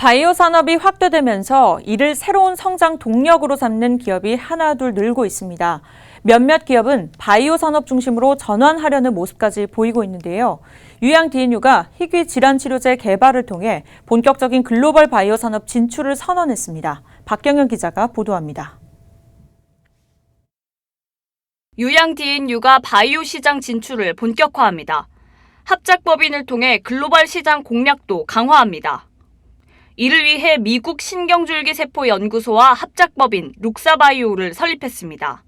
바이오 산업이 확대되면서 이를 새로운 성장 동력으로 삼는 기업이 하나둘 늘고 있습니다. 몇몇 기업은 바이오 산업 중심으로 전환하려는 모습까지 보이고 있는데요. 유양 DNU가 희귀 질환 치료제 개발을 통해 본격적인 글로벌 바이오 산업 진출을 선언했습니다. 박경현 기자가 보도합니다. 유양 DNU가 바이오 시장 진출을 본격화합니다. 합작법인을 통해 글로벌 시장 공략도 강화합니다. 이를 위해 미국 신경줄기세포 연구소와 합작법인 룩사바이오를 설립했습니다.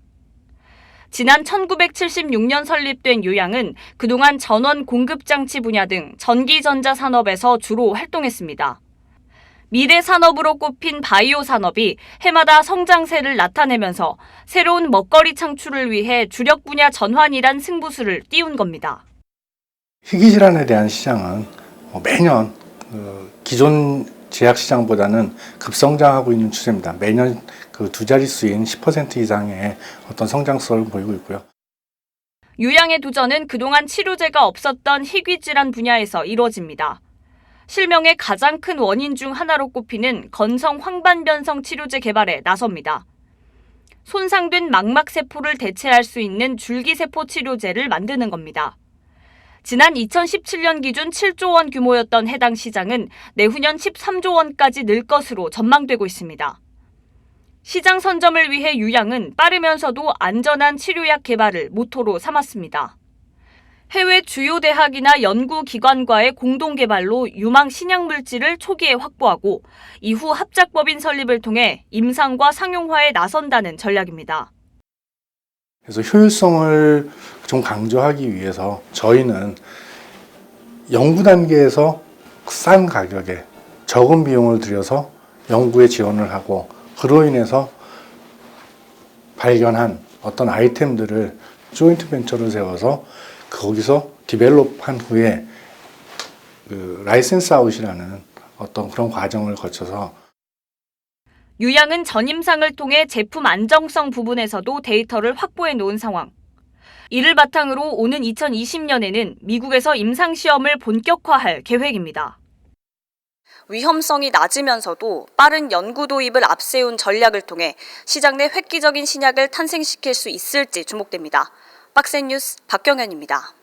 지난 1976년 설립된 유양은 그동안 전원 공급장치 분야 등 전기전자 산업에서 주로 활동했습니다. 미래 산업으로 꼽힌 바이오 산업이 해마다 성장세를 나타내면서 새로운 먹거리 창출을 위해 주력 분야 전환이란 승부수를 띄운 겁니다. 희귀 질환에 대한 시장은 뭐 매년 그 기존 제약 시장보다는 급성장하고 있는 추세입니다. 매년 그 두 자릿수인 10% 이상의 어떤 성장성을 보이고 있고요. 유양의 도전은 그동안 치료제가 없었던 희귀 질환 분야에서 이루어집니다. 실명의 가장 큰 원인 중 하나로 꼽히는 건성 황반변성 치료제 개발에 나섭니다. 손상된 망막세포를 대체할 수 있는 줄기세포 치료제를 만드는 겁니다. 지난 2017년 기준 7조 원 규모였던 해당 시장은 내후년 13조 원까지 늘 것으로 전망되고 있습니다. 시장 선점을 위해 유양은 빠르면서도 안전한 치료약 개발을 모토로 삼았습니다. 해외 주요 대학이나 연구기관과의 공동 개발로 유망 신약 물질을 초기에 확보하고 이후 합작법인 설립을 통해 임상과 상용화에 나선다는 전략입니다. 그래서 효율성을 좀 강조하기 위해서 저희는 연구 단계에서 싼 가격에 적은 비용을 들여서 연구에 지원을 하고 그로 인해서 발견한 어떤 아이템들을 조인트 벤처를 세워서 거기서 디벨롭한 후에 그 라이센스 아웃이라는 어떤 그런 과정을 거쳐서 유양은 전임상을 통해 제품 안정성 부분에서도 데이터를 확보해 놓은 상황. 이를 바탕으로 오는 2020년에는 미국에서 임상시험을 본격화할 계획입니다. 위험성이 낮으면서도 빠른 연구 도입을 앞세운 전략을 통해 시장 내 획기적인 신약을 탄생시킬 수 있을지 주목됩니다. 박센 뉴스 박경현입니다.